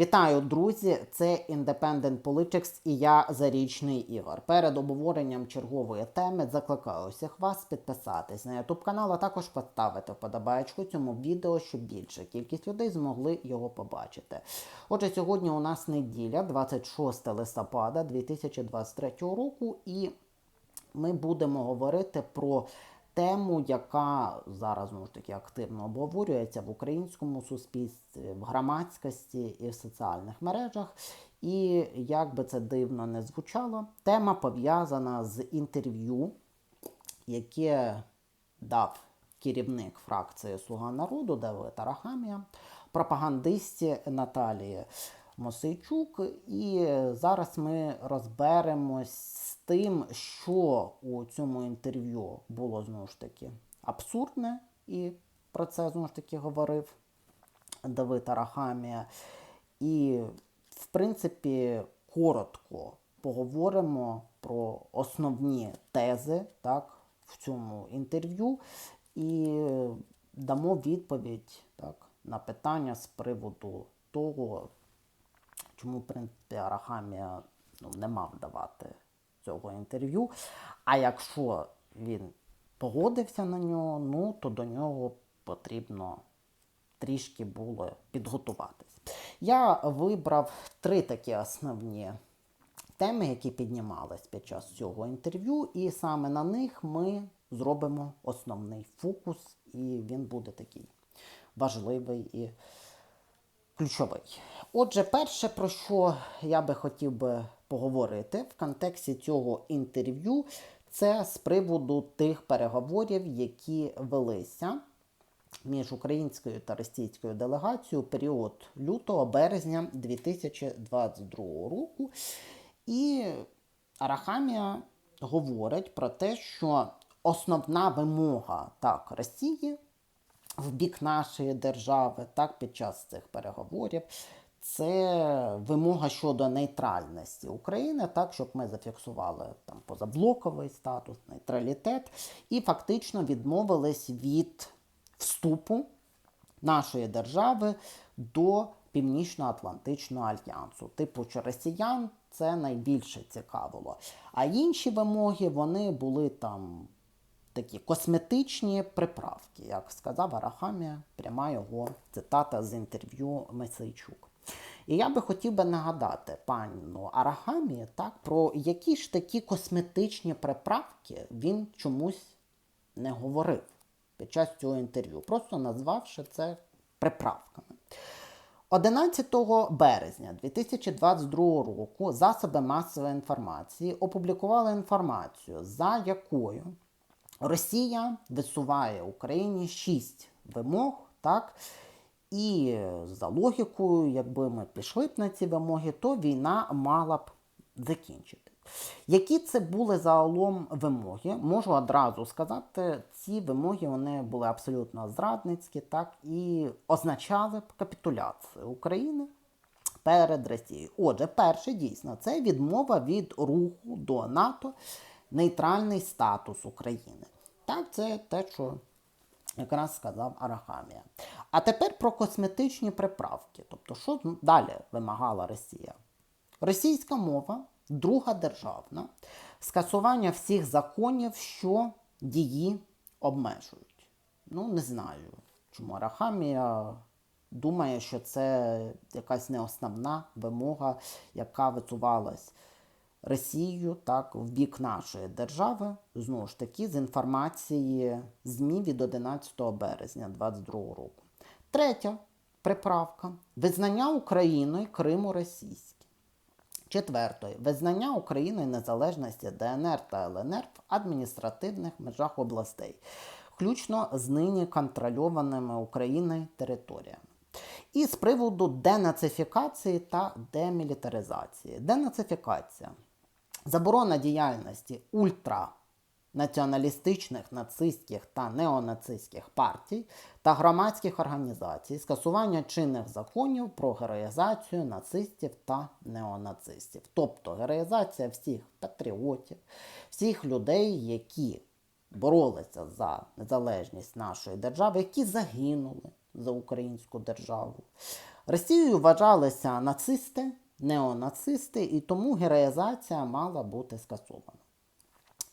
Вітаю, друзі! Це Independent Politics і я Зарічний Ігор. Перед обговоренням чергової теми закликаю усіх вас підписатись на YouTube канал, а також поставити вподобаєчку цьому відео, щоб більша кількість людей змогли його побачити. Отже, сьогодні у нас неділя, 26 листопада 2023 року, і ми будемо говорити про тему, яка зараз знову ж таки активно обговорюється в українському суспільстві, в громадськості і в соціальних мережах. І як би це дивно не звучало, тема пов'язана з інтерв'ю, яке дав керівник фракції Слуга народу Давид Арахамія, пропагандисті Наталії Мосейчук. І зараз ми розберемось з тим, що у цьому інтерв'ю було знову ж таки абсурдне, і про це знову ж таки говорив Давид Арахамія. І, в принципі, коротко поговоримо про основні тези так, в цьому інтерв'ю і дамо відповідь так, на питання з приводу того, чому, в принципі, Арахамія ну, не мав давати цього інтерв'ю. А якщо він погодився на нього, ну то до нього потрібно трішки було підготуватись. Я вибрав три такі основні теми, які піднімались під час цього інтерв'ю, і саме на них ми зробимо основний фокус, і він буде такий важливий і ключовий. Отже, перше, про що я би хотів би поговорити в контексті цього інтерв'ю, це з приводу тих переговорів, які велися між українською та російською делегацією період лютого-березня 2022 року. І Арахамія говорить про те, що основна вимога так Росії в бік нашої держави, так під час цих переговорів, це вимога щодо нейтральності України, так щоб ми зафіксували там позаблоковий статус, нейтралітет, і фактично відмовились від вступу нашої держави до Північно-Атлантичного альянсу. Типу, що росіян це найбільше цікавило. А інші вимоги вони були там такі косметичні приправки, як сказав Арахамія, пряма його цитата з інтерв'ю Месейчук. І я би хотів би нагадати пану Арахамі, так, про які ж такі косметичні приправки він чомусь не говорив під час цього інтерв'ю, просто назвавши це приправками. 11 березня 2022 року засоби масової інформації опублікували інформацію, за якою Росія висуває Україні шість вимог, так? І за логікою, якби ми пішли б на ці вимоги, то війна мала б закінчити. Які це були загалом вимоги, можу одразу сказати, ці вимоги вони були абсолютно зрадницькі, так і означали б капітуляцію України перед Росією. Отже, перше дійсно це відмова від руху до НАТО, нейтральний статус України. Так, це те, що якраз сказав Арахамія. А тепер про косметичні приправки. Тобто, що далі вимагала Росія? Російська мова, друга державна, скасування всіх законів, що дії обмежують. Ну, не знаю, чому Арахамія думає, що це якась не основна вимога, яка висувалась Росією так, в бік нашої держави, знову ж таки, з інформації ЗМІ від 11 березня 2022 року. Третя приправка визнання Україною Криму російським. Четвертої визнання України незалежності ДНР та ЛНР в адміністративних межах областей, включно з нині контрольованими Україною територіями. І з приводу денацифікації та демілітаризації. Денацифікація. Заборона діяльності ультранаціоналістичних нацистських та неонацистських партій та громадських організацій, скасування чинних законів про героїзацію нацистів та неонацистів. Тобто героїзація всіх патріотів, всіх людей, які боролися за незалежність нашої держави, які загинули за українську державу. Росією вважалися нацисти, неонацисти, і тому героїзація мала бути скасована.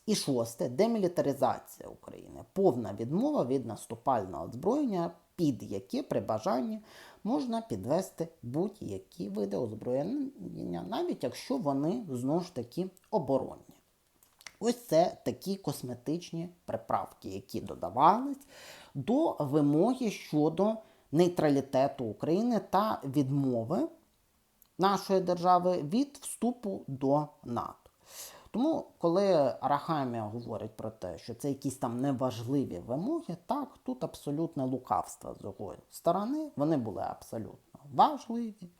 І шосте демілітаризація України, повна відмова від наступального озброєння, під яке при бажанні можна підвести будь-які види озброєння, навіть якщо вони знову ж таки оборонні. Ось це такі косметичні приправки, які додавались до вимоги щодо нейтралітету України та відмови нашої держави від вступу до НАТО. Тому, коли Арахамія говорить про те, що це якісь там неважливі вимоги, так, тут абсолютне лукавство з його сторони, вони були абсолютно важливі,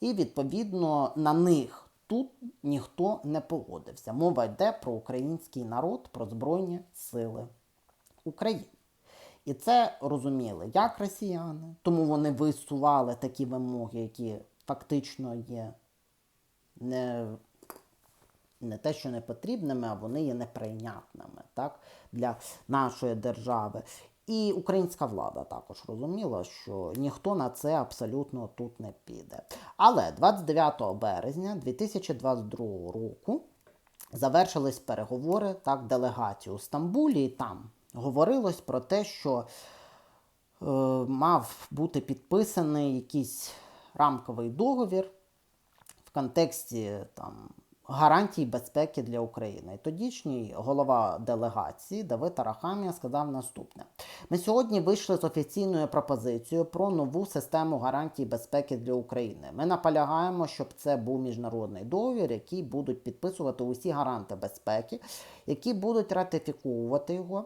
і відповідно на них тут ніхто не погодився. Мова йде про український народ, про Збройні Сили України. І це розуміли як росіяни, тому вони висували такі вимоги, які фактично є не, не те, що не потрібними, а вони є неприйнятними так, для нашої держави. І українська влада також розуміла, що ніхто на це абсолютно тут не піде. Але 29 березня 2022 року завершились переговори так, делегації у Стамбулі, і там говорилось про те, що е, мав бути підписаний якийсь рамковий договір в контексті там, гарантій безпеки для України. Тодішній голова делегації Давид Арахамія сказав наступне: ми сьогодні вийшли з офіційною пропозицією про нову систему гарантій безпеки для України. Ми наполягаємо, щоб це був міжнародний договір, який будуть підписувати усі гаранти безпеки, які будуть ратифіковувати його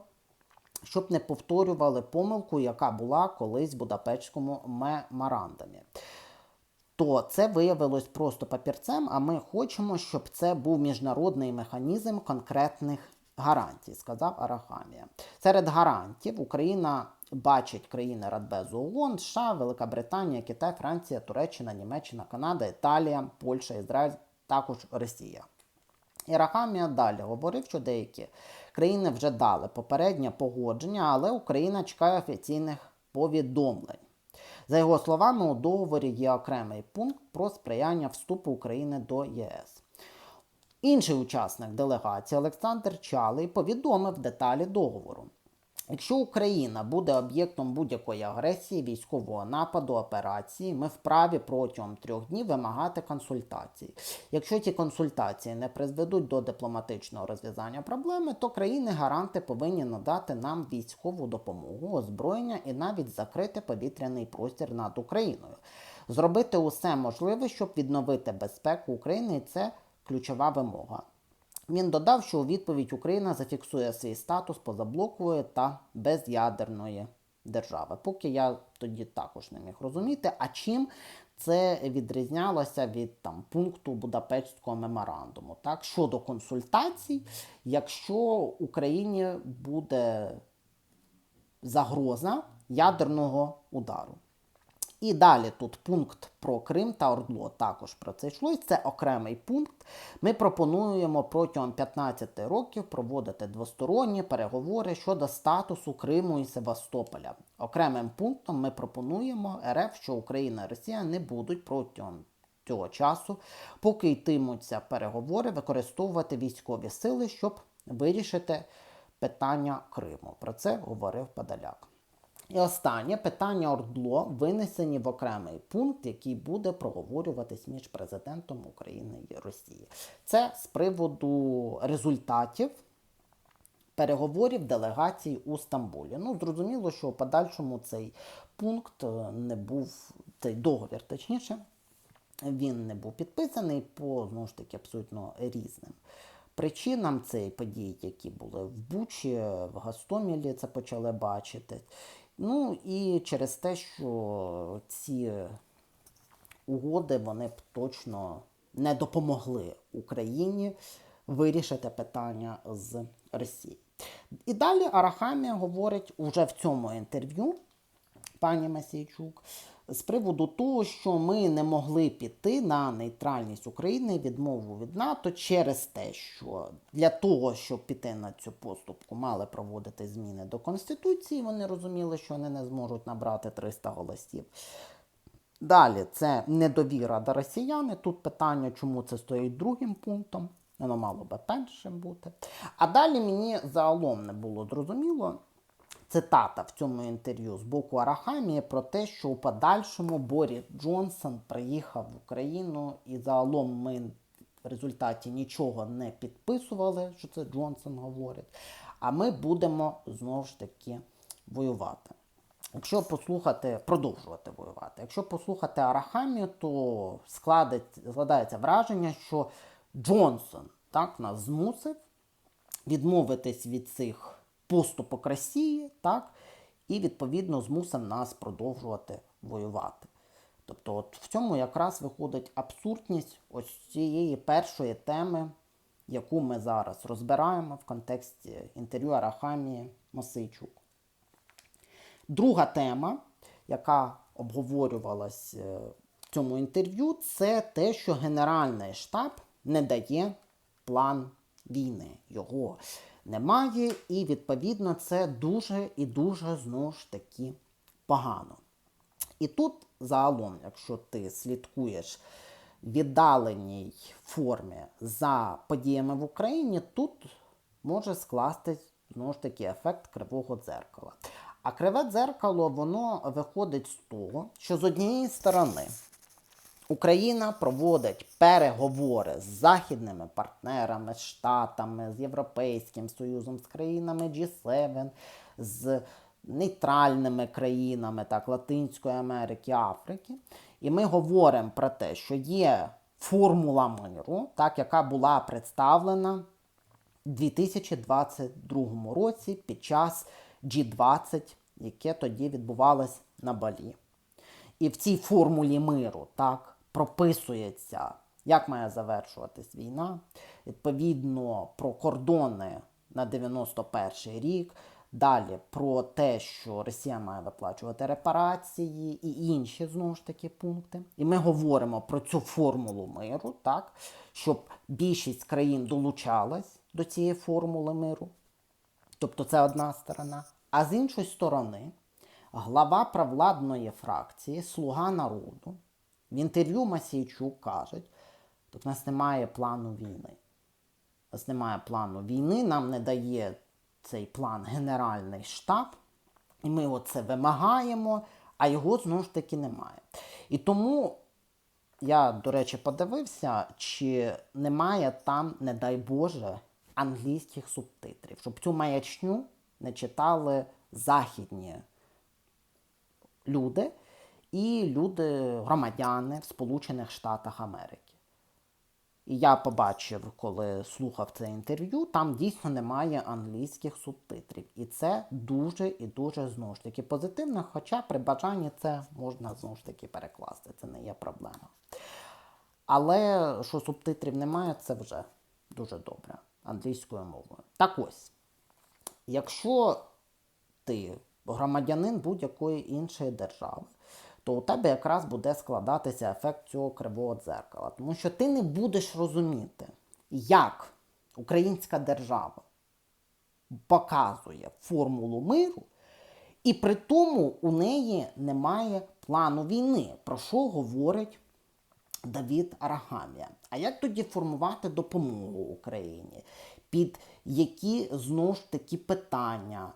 щоб не повторювали помилку, яка була колись в Будапештському меморандумі. То це виявилось просто папірцем, а ми хочемо, щоб це був міжнародний механізм конкретних гарантій, сказав Арахамія. Серед гарантів Україна бачить країни Радбезу ООН, США, Велика Британія, Китай, Франція, Туреччина, Німеччина, Канада, Італія, Польща, Ізраїль, також Росія. І Рахамія далі говорив, що деякі країни вже дали попереднє погодження, але Україна чекає офіційних повідомлень. За його словами, у договорі є окремий пункт про сприяння вступу України до ЄС. Інший учасник делегації Олександр Чалий повідомив деталі договору. Якщо Україна буде об'єктом будь-якої агресії, військового нападу, операції, ми вправі протягом трьох днів вимагати консультацій. Якщо ці консультації не призведуть до дипломатичного розв'язання проблеми, то країни-гаранти повинні надати нам військову допомогу, озброєння і навіть закрити повітряний простір над Україною, зробити усе можливе, щоб відновити безпеку України, це ключова вимога. Він додав, що у відповідь Україна зафіксує свій статус позаблокової та безядерної держави. Поки я тоді також не міг розуміти, а чим це відрізнялося від там, пункту Будапештського меморандуму. Так? Щодо консультацій, якщо Україні буде загроза ядерного удару. І далі тут пункт про Крим та Ордло також про це йшлось. Це окремий пункт. Ми пропонуємо протягом 15 років проводити двосторонні переговори щодо статусу Криму і Севастополя. Окремим пунктом ми пропонуємо РФ, що Україна і Росія не будуть протягом цього часу, поки йтимуться переговори, використовувати військові сили, щоб вирішити питання Криму. Про це говорив Подоляк. І останнє питання Ордло винесені в окремий пункт, який буде проговорюватись між президентом України і Росії. Це з приводу результатів переговорів делегації у Стамбулі. Ну, зрозуміло, що в подальшому цей пункт е, не був, цей договір, точніше, він не був підписаний по знову ж таки абсолютно різним. Причинам цієї події, які були в Бучі, в Гастомілі, це почали бачити. Ну і через те, що ці угоди вони б точно не допомогли Україні вирішити питання з Росії. І далі Арахамія говорить уже в цьому інтерв'ю пані Масійчук з приводу того, що ми не могли піти на нейтральність України відмову від НАТО через те, що для того, щоб піти на цю поступку, мали проводити зміни до Конституції. Вони розуміли, що вони не зможуть набрати 300 голосів. Далі це недовіра до росіян. Тут питання, чому це стоїть другим пунктом. Воно мало би першим бути. А далі мені загалом не було зрозуміло. Цитата в цьому інтерв'ю з боку Арахамії про те, що у подальшому Борі Джонсон приїхав в Україну, і загалом ми в результаті нічого не підписували, що це Джонсон говорить. А ми будемо знову ж таки воювати. Якщо послухати, продовжувати воювати. Якщо послухати Арахамію, то складить, складається враження, що Джонсон так нас змусив відмовитись від цих поступок Росії, так, і відповідно змусив нас продовжувати воювати. Тобто, от в цьому якраз виходить абсурдність ось цієї першої теми, яку ми зараз розбираємо в контексті інтерв'ю Арахамії Мосейчук. Друга тема, яка обговорювалась е, в цьому інтерв'ю, це те, що Генеральний штаб не дає план війни. Його немає, і відповідно це дуже і дуже знову ж таки погано. І тут загалом, якщо ти слідкуєш віддаленій формі за подіями в Україні, тут може скластись знову ж таки ефект кривого дзеркала. А криве дзеркало воно виходить з того, що з однієї сторони Україна проводить переговори з західними партнерами, з Штатами, з Європейським Союзом, з країнами G7, з нейтральними країнами, так, Латинської Америки, Африки. І ми говоримо про те, що є формула миру, так, яка була представлена у 2022 році під час G20, яке тоді відбувалось на Балі. І в цій формулі миру так прописується, як має завершуватись війна, відповідно про кордони на 91 рік. Далі про те, що Росія має виплачувати репарації і інші знову ж таки пункти. І ми говоримо про цю формулу миру, так, щоб більшість країн долучалась до цієї формули миру. Тобто це одна сторона. А з іншої сторони, глава провладної фракції Слуга народу в інтерв'ю Масійчук каже, так в нас немає плану війни. У нас немає плану війни, нам не дає цей план Генеральний штаб, і ми оце вимагаємо, а його знову ж таки немає. І тому я, до речі, подивився, чи немає там, не дай Боже, англійських субтитрів, щоб цю маячню не читали західні люди і люди, громадяни в Сполучених Штатах Америки. І я побачив, коли слухав це інтерв'ю, там дійсно немає англійських субтитрів. І це дуже і дуже знову ж таки позитивно, хоча при бажанні це можна знову ж таки перекласти, це не є проблема. Але що субтитрів немає, це вже дуже добре англійською мовою. Так ось, якщо ти громадянин будь-якої іншої держави, то у тебе якраз буде складатися ефект цього кривого дзеркала. Тому що ти не будеш розуміти, як українська держава показує формулу миру, і при тому у неї немає плану війни, про що говорить Давід Арахамія. А як тоді формувати допомогу Україні? Під які знову ж таки питання?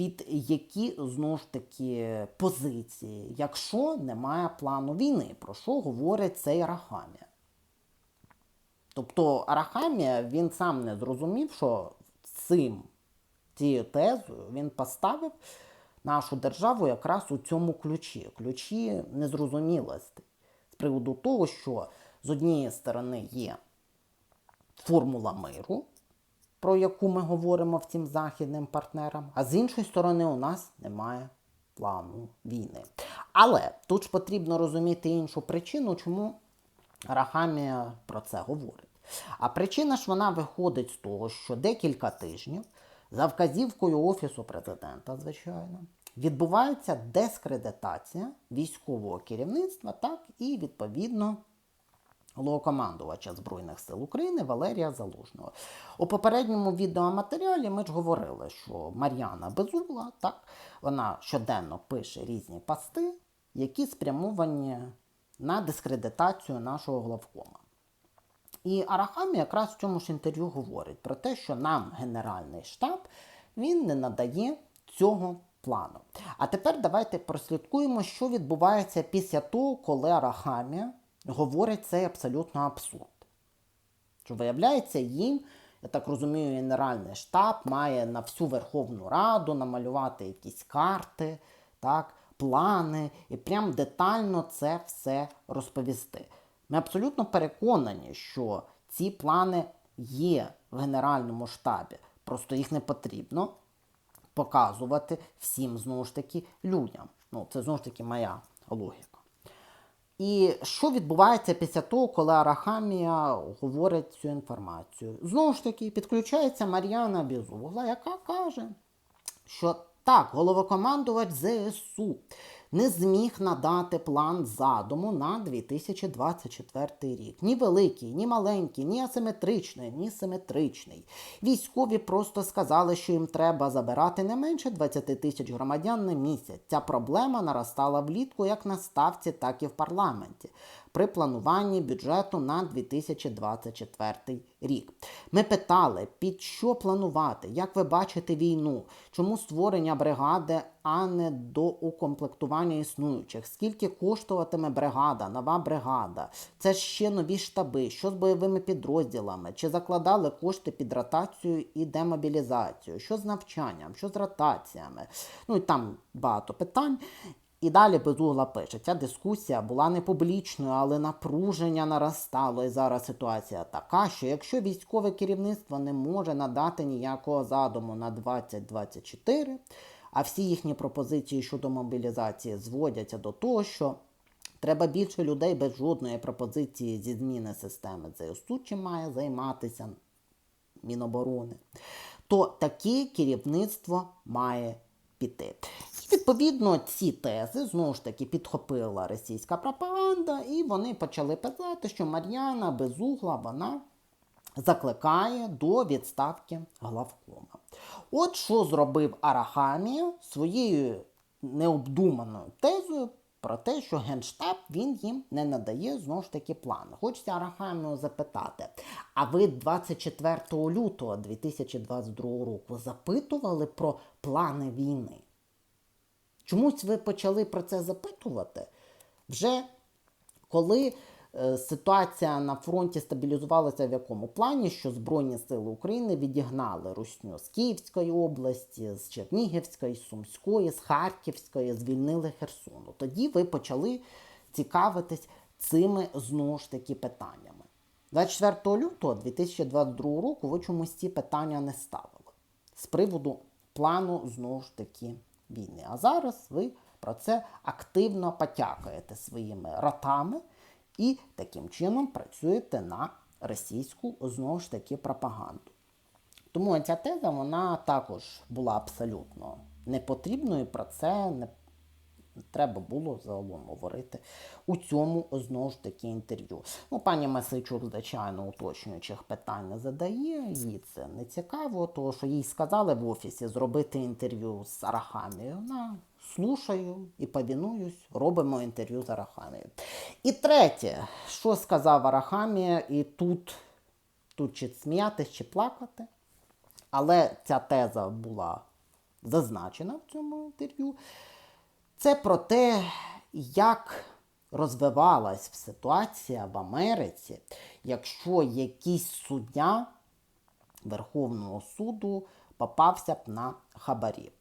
Під які знову ж таки позиції, якщо немає плану війни, про що говорить цей Арахамія? Тобто Арахамія він сам не зрозумів, що цим цією тезою він поставив нашу державу якраз у цьому ключі. Ключі незрозумілості з приводу того, що з однієї сторони є формула миру про яку ми говоримо всім західним партнерам, а з іншої сторони, у нас немає плану війни. Але тут ж потрібно розуміти іншу причину, чому Рахамія про це говорить. А причина ж вона виходить з того, що декілька тижнів за вказівкою Офісу президента, звичайно, відбувається дискредитація військового керівництва, так і відповідно головнокомандувача Збройних сил України Валерія Залужного. У попередньому відеоматеріалі ми ж говорили, що Мар'яна Безугла, так, вона щоденно пише різні пости, які спрямовані на дискредитацію нашого главкома. І Арахамі якраз в цьому ж інтерв'ю говорить про те, що нам Генеральний штаб він не надає цього плану. А тепер давайте прослідкуємо, що відбувається після того, коли Арахамі говорить цей абсолютно абсурд. Що виявляється, їм, я так розумію, Генеральний штаб має на всю Верховну Раду намалювати якісь карти, так, плани і прям детально це все розповісти. Ми абсолютно переконані, що ці плани є в Генеральному штабі, просто їх не потрібно показувати всім знову ж таки людям. Ну, це знову ж таки моя логіка. І що відбувається після того, коли Арахамія говорить цю інформацію? Знову ж таки, підключається Мар'яна Бізугла, яка каже, що так, головокомандувач ЗСУ не зміг надати план задуму на 2024 рік. Ні великий, ні маленький, ні асиметричний, ні симетричний. Військові просто сказали, що їм треба забирати не менше 20 тисяч громадян на місяць. Ця проблема наростала влітку як на ставці, так і в парламенті при плануванні бюджету на 2024 рік. Ми питали, під що планувати, як ви бачите війну, чому створення бригади, а не до укомплектування існуючих, скільки коштуватиме бригада, нова бригада, це ще нові штаби, що з бойовими підрозділами, чи закладали кошти під ротацію і демобілізацію, що з навчанням, що з ротаціями. Ну і там багато питань. І далі Безугла пише, ця дискусія була не публічною, але напруження наростало. І зараз ситуація така, що якщо військове керівництво не може надати ніякого задуму на 2024, а всі їхні пропозиції щодо мобілізації зводяться до того, що треба більше людей без жодної пропозиції зі зміни системи ЗСУ, чим має займатися Міноборони, то таке керівництво має піти. Відповідно ці тези знову ж таки підхопила російська пропаганда, і вони почали писати, що Мар'яна Безугла вона закликає до відставки главкома. От що зробив Арахамія своєю необдуманою тезою про те, що Генштаб він їм не надає знову ж таки плани. Хочеться Арахамію запитати, а ви 24 лютого 2022 року запитували про плани війни? Чомусь ви почали про це запитувати вже коли е, ситуація на фронті стабілізувалася в якому плані, що Збройні Сили України відігнали русню з Київської області, з Чернігівської, з Сумської, з Харківської, звільнили Херсону. Тоді ви почали цікавитись цими знову ж таки питаннями. 24 лютого 2022 року ви чомусь ці питання не ставили з приводу плану знову ж таки війни. А зараз ви про це активно потякаєте своїми ротами і таким чином працюєте на російську знову ж таки пропаганду. Тому ця теза вона також була абсолютно непотрібною. Про це не треба було загалом говорити у цьому знову ж таки інтерв'ю. Ну, пані Масичук, звичайно, уточнюючих питань не задає, їй це не цікаво, тому що їй сказали в офісі зробити інтерв'ю з Арахамією. Вона слушаю і повінуюсь, робимо інтерв'ю з Арахамією. І третє, що сказав Арахамія, і тут, тут чи сміятись, чи плакати. Але ця теза була зазначена в цьому інтерв'ю. Це про те, як розвивалась ситуація в Америці, якщо якийсь суддя Верховного суду попався б на хабарі.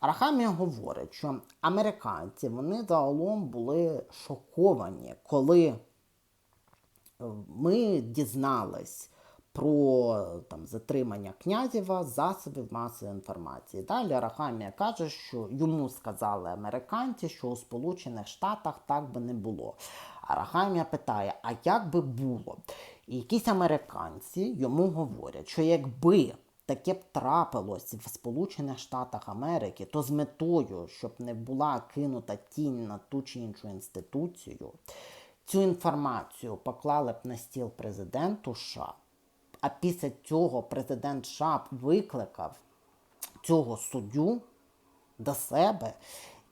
Арахамія говорить, що американці вони загалом були шоковані, коли ми дізнались про там, затримання князєва засобів масової інформації. Далі Арахамія каже, що йому сказали американці, що у Сполучених Штатах так би не було. Арахамія питає: а як би було? І якісь американці йому говорять, що якби таке б трапилось в Сполучених Штатах Америки, то з метою, щоб не була кинута тінь на ту чи іншу інституцію, цю інформацію поклали б на стіл президенту США. А після цього президент США викликав цього суддю до себе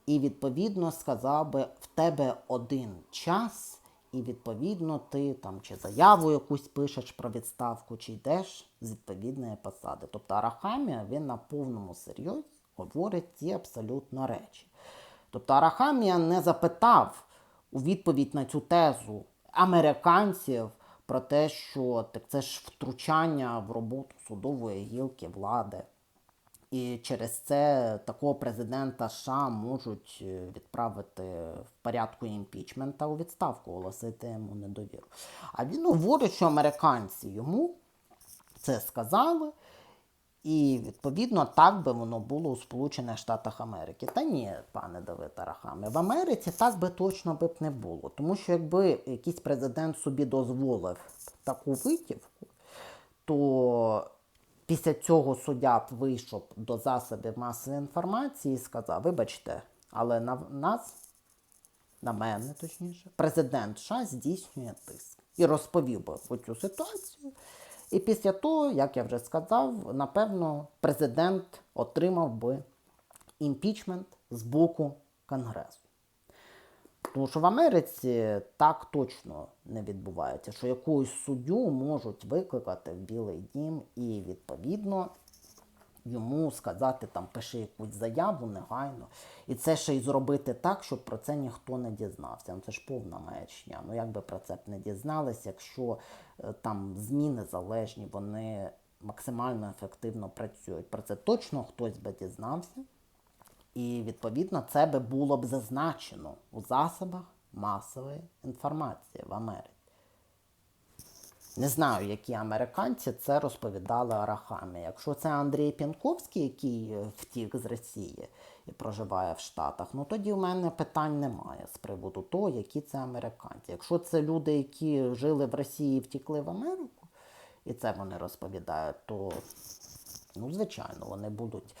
і, відповідно, сказав би, в тебе один час, і відповідно ти там чи заяву якусь пишеш про відставку, чи йдеш з відповідної посади. Тобто Арахамія він на повному серйозі говорить ці абсолютно речі. Тобто Арахамія не запитав у відповідь на цю тезу американців про те, що так це ж втручання в роботу судової гілки влади. І через це такого президента США можуть е, відправити в порядку імпічмента у відставку, оголосити йому недовіру. А він говорить, що американці йому це сказали, і відповідно так би воно було у Сполучених Штатах Америки. Та ні, пане Давид Арахаме, в Америці так би точно би б не було. Тому що якби якийсь президент собі дозволив таку витівку, то після цього суддя б вийшов до засобів масової інформації і сказав: вибачте, але на нас, на мене точніше, президент США здійснює тиск. І розповів би про цю ситуацію. І після того, як я вже сказав, напевно, президент отримав би імпічмент з боку Конгресу. Тому що в Америці так точно не відбувається, що якусь суддю можуть викликати в Білий Дім і відповідно йому сказати там пиши якусь заяву негайно. І це ще й зробити так, щоб про це ніхто не дізнався. Ну це ж повна маячня. Ну як би про це б не дізнались, якщо е, там ЗМІ незалежні, вони максимально ефективно працюють. Про це точно хтось би дізнався. І відповідно це би було б зазначено у засобах масової інформації в Америці. Не знаю, які американці це розповідали Арахамі. Якщо це Андрій Пінковський, який е, втік з Росії і проживає в Штатах, ну тоді в мене питань немає з приводу того, які це американці. Якщо це люди, які жили в Росії і втікли в Америку, і це вони розповідають, то ну, звичайно, вони будуть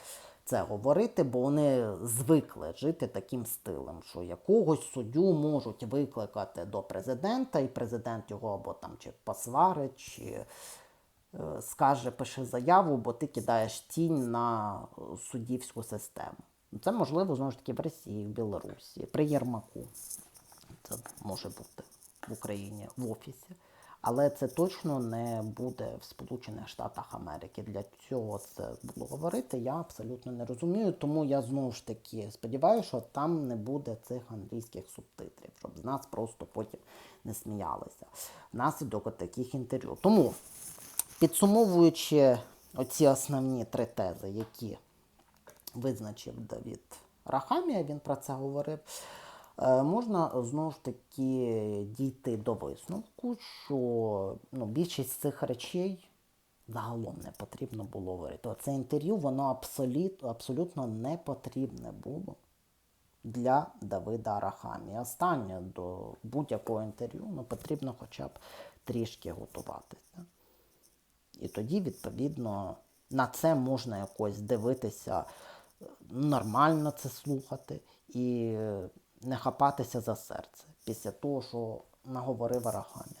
це говорити, бо вони звикли жити таким стилем, що якогось суддю можуть викликати до президента, і президент його або там чи посварить, чи е, скаже, пиши заяву, бо ти кидаєш тінь на суддівську систему. Це можливо знову ж таки в Росії, в Білорусі, при Єрмаку. Це може бути в Україні в офісі. Але це точно не буде в Сполучених Штатах Америки. Для цього це було говорити. Я абсолютно не розумію. Тому я знову ж таки сподіваюся, що там не буде цих англійських субтитрів, щоб з нас просто потім не сміялися внаслідок таких інтерв'ю. Тому, підсумовуючи оці основні три тези, які визначив Давід Рахамія, він про це говорив. Е, Можна знову ж таки дійти до висновку, що ну, більшість цих речей загалом не потрібно було говорити. Оце інтерв'ю воно абсолют, абсолютно не потрібне було для Давида Арахамі. Останнє до будь-якого інтерв'ю ну, потрібно хоча б трішки готуватися. І тоді, відповідно, на це можна якось дивитися, е, нормально це слухати і не хапатися за серце після того, що наговорив Арахамія.